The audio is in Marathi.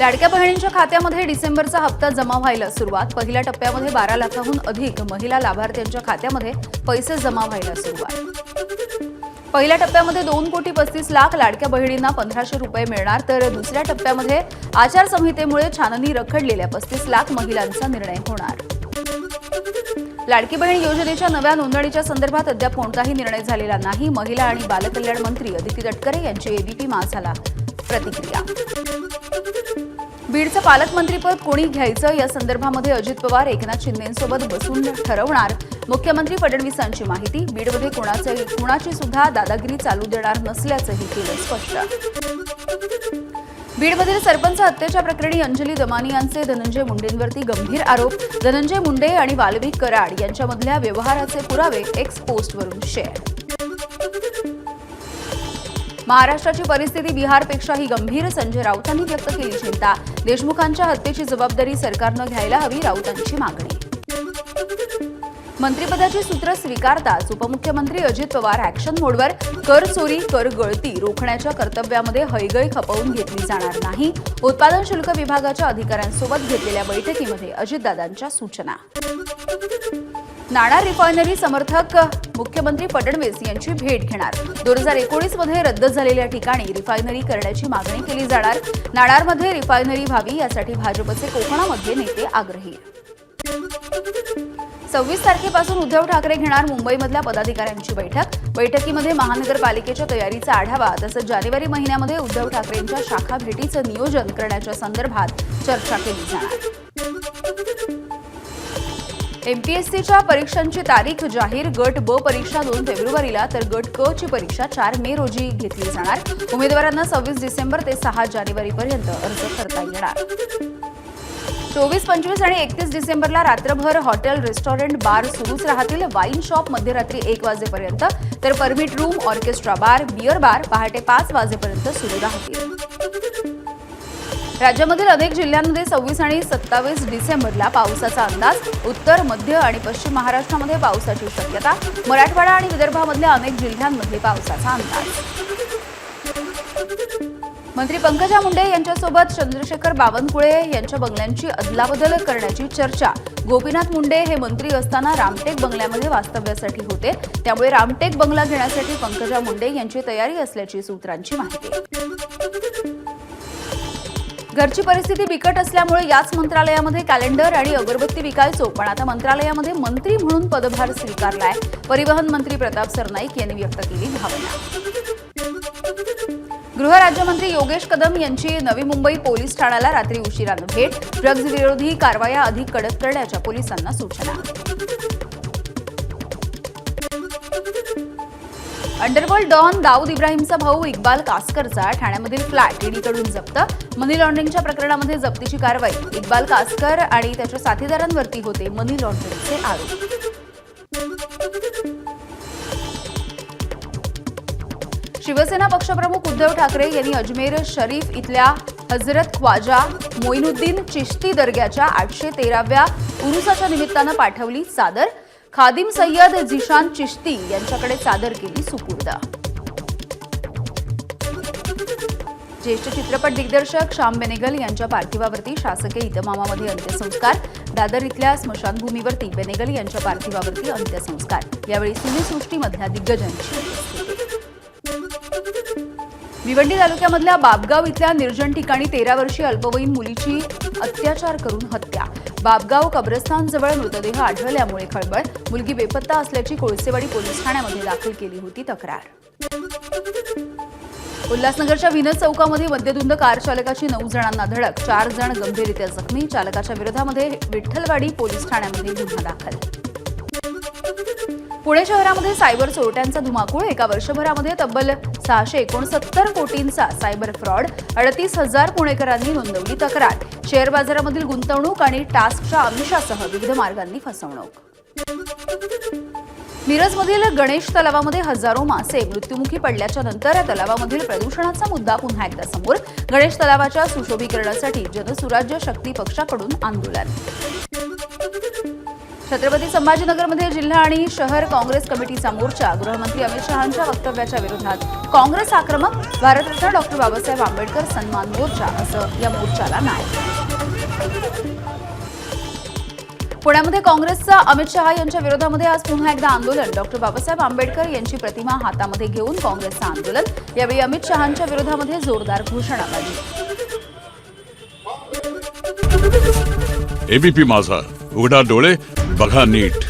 लाडक्या बहिणींच्या खात्यामध्ये डिसेंबरचा हप्ता जमा व्हायला सुरुवात. पहिल्या टप्प्यामध्ये बारा लाखाहून अधिक महिला लाभार्थ्यांच्या खात्यामध्ये पैसे जमा व्हायला सुरुवात. पहिल्या टप्प्यामध्ये दोन कोटी पस्तीस लाख लाडक्या बहिणींना पंधराशे रुपये मिळणार तर दुसऱ्या टप्प्यामध्ये आचारसंहितेमुळे छाननी रखडलेल्या पस्तीस लाख महिलांचा निर्णय होणार. लाडकी बहीण योजनेच्या नव्या नोंदणीच्या संदर्भात अद्याप कोणताही निर्णय झालेला नाही. महिला आणि बालकल्याण मंत्री अदिती तटकरे यांची एबीपी माझाला प्रतिक्रिया. बीडचं पालकमंत्रीपद कोणी घ्यायचं? या संदर्भामध्ये अजित पवार एकनाथ शिंदेसोबत बसून ठरवणार. मुख्यमंत्री फडणवीसांची माहिती. बीडमध्ये कुणाची सुद्धा दादागिरी चालू देणार नसल्याचंही केलं स्पष्ट. बीडमधील सरपंच हत्येच्या प्रकरणी अंजली दमानी यांचे धनंजय मुंडेंवरती गंभीर आरोप. धनंजय मुंडे आणि वाल्मिक कराड यांच्यामधल्या व्यवहाराचे पुरावे एक्स पोस्टवरून शेअर महाराष्ट्राची परिस्थिती बिहारपेक्षाही गंभीर. संजय राऊतांनी व्यक्त केली चिंता. देशमुखांच्या हत्येची जबाबदारी सरकारनं घ्यायला हवी राऊतांची मागणी. मंत्रिपदाची सूत्र स्वीकारताच उपमुख्यमंत्री अजित पवार ऍक्शन मोडवर कर चोरी कर गळती रोखण्याच्या कर्तव्यामध्ये हयगय खपवून घेतली जाणार नाही. उत्पादन शुल्क विभागाच्या अधिकाऱ्यांसोबत घेतलेल्या बैठकीमध्ये अजितदादांच्या सूचना. नाणार रिफायनरी समर्थक मुख्यमंत्री फडणवीस यांची भेट घेणार. दोन हजार एकोणीसमध्ये रद्द झालेल्या ठिकाणी रिफायनरी करण्याची मागणी केली जाणार. नाणारमध्ये रिफायनरी व्हावी यासाठी भाजपचे कोकणामध्ये नेते आग्रही. सव्वीस तारखेपासून उद्धव ठाकरे घेणार मुंबईमधल्या पदाधिकाऱ्यांची बैठक. बैठकीमध्ये महानगरपालिकेच्या तयारीचा आढावा तसंच जानेवारी महिन्यामध्ये उद्धव ठाकरेंच्या शाखा भेटीचं नियोजन करण्याच्या संदर्भात चर्चा केली जाणार. एमपीएससीच्या परीक्षांची तारीख जाहीर. गट ब परीक्षा दोन फेब्रुवारीला तर गट क ची परीक्षा चार मे रोजी घेतली जाणार. उमेदवारांना सव्वीस डिसेंबर ते सहा जानेवारीपर्यंत अर्ज करता येणार. चोवीस पंचवीस आणि एकतीस डिसेंबरला रात्रभर हॉटेल रेस्टॉरंट बार सुरूच राहतील. वाईन शॉप मध्यरात्री एक वाजेपर्यंत तर permit room orchestra bar beer bar पहाटे पाच वाजेपर्यंत सुरू राहतील. राज्यामधील अनेक जिल्ह्यांमध्ये सव्वीस आणि सत्तावीस डिसेंबरला पावसाचा अंदाज. उत्तर मध्य आणि पश्चिम महाराष्ट्रामध्ये पावसाची शक्यता. मराठवाडा आणि विदर्भामधल्या अनेक जिल्ह्यांमध्ये पावसाचा अंदाज. मंत्री पंकजा मुंडे यांच्यासोबत चंद्रशेखर बावनकुळे यांच्या बंगल्यांची अदलाबदल करण्याची चर्चा. गोपीनाथ मुंडे हे मंत्री असताना रामटेक बंगल्यामध्ये वास्तव्यासाठी होते. त्यामुळे रामटेक बंगला घेण्यासाठी पंकजा मुंडे यांची तयारी असल्याची सूत्रांची माहिती. घरची परिस्थिती बिकट असल्यामुळे याच मंत्रालयामध्ये कॅलेंडर आणि अगरबत्ती विकायचो. पण आता मंत्रालयामध्ये मंत्री म्हणून पदभार स्वीकारलाय. परिवहन मंत्री प्रताप सरनाईक यांनी व्यक्त केली भावना. गृहराज्यमंत्री योगेश कदम यांची नवी मुंबई पोलीस ठाण्याला रात्री उशिरानं भेट. ड्रग्ज विरोधी कारवाया अधिक कडक करण्याच्या पोलिसांना सूचना. अंडरवर्ल्ड डॉन दाऊद इब्राहिमचा भाऊ इक्बाल कासकरचा ठाण्यामधील फ्लॅट ईडीकडून जप्त. मनी लॉन्ड्रिंगच्या प्रकरणामध्ये जप्तीची कारवाई. इक्बाल कासकर आणि त्याच्या साथीदारांवरती होते मनी लॉन्ड्रिंगचे आरोप. शिवसेना पक्षप्रमुख उद्धव ठाकरे यांनी अजमेर शरीफ इथल्या हजरत ख्वाजा मोईनुद्दीन चिश्ती दर्ग्याच्या आठशे तेराव्या उरुसाच्या निमित्तानं पाठवली चादर. खादिम सय्यद झिशान चिश्ती यांच्याकडे चादर केली सुपूर्द. ज्येष्ठ चित्रपट दिग्दर्शक श्याम बेनेगल यांच्या पार्थिवावरती शासकीय इतमामामध्ये अंत्यसंस्कार. दादर इथल्या स्मशानभूमीवरती बेनेगल यांच्या पार्थिवावरती अंत्यसंस्कार. यावेळी सिनेसृष्टीमधल्या दिग्गजांची भिवंडी तालुक्यामधल्या बाबगाव इथल्या निर्जन ठिकाणी तेरा वर्षीय अल्पवयीन मुलीची अत्याचार करून हत्या. बाबगाव कब्रस्तानजवळ मृतदेह आढळल्यामुळे खळबळ. मुलगी बेपत्ता असल्याची कोळसेवाडी पोलीस ठाण्यामध्ये दाखल केली होती तक्रार. उल्हासनगरच्या विनद चौकामध्ये मद्यधुंद कार चालकाची नऊ जणांना धडक चार जण गंभीररित्या जखमी. चालकाच्या विरोधामध्ये विठ्ठलवाडी पोलीस ठाण्यामध्ये गुन्हा दाखल. पुणे शहरामध्ये सायबर चोरट्यांचा धुमाकूळ. एका वर्षभरामध्ये तब्बल सहाशे एकोणसत्तर कोटींचा सायबर फ्रॉड. अडतीस हजार पुणेकरांनी नोंदवली तक्रार. शेअर बाजारामधील गुंतवणूक आणि टास्कच्या आमिषासह विविध मार्गांनी फसवणूक. मिरजमधील गणेश तलावामध्ये हजारो मासे मृत्युमुखी पडल्याच्या नंतर या तलावामधील प्रदूषणाचा मुद्दा पुन्हा एकदा समोर. गणेश तलावाच्या सुशोभीकरणासाठी जनसुराज्य शक्ती पक्षाकडून आंदोलन. छत्रपती संभाजीनगरमध्ये जिल्हा आणि शहर काँग्रेस कमिटीचा मोर्चा गृहमंत्री अमित शहांच्या वक्तव्याच्या विरोधात. काँग्रेस आक्रमक भारतरत्न डॉक्टर बाबासाहेब आंबेडकर सन्मान मोर्चा असं या मोर्चाला नाव. पुण्यामध्ये काँग्रेसचा अमित शहा यांच्या विरोधामध्ये आज पुन्हा एकदा आंदोलन. डॉक्टर बाबासाहेब आंबेडकर यांची प्रतिमा हातामध्ये घेऊन काँग्रेसचं आंदोलन. यावेळी अमित शहांच्या विरोधामध्ये जोरदार घोषणाबाजी एबीपी माझा. उघडा डोळे बघा नीट.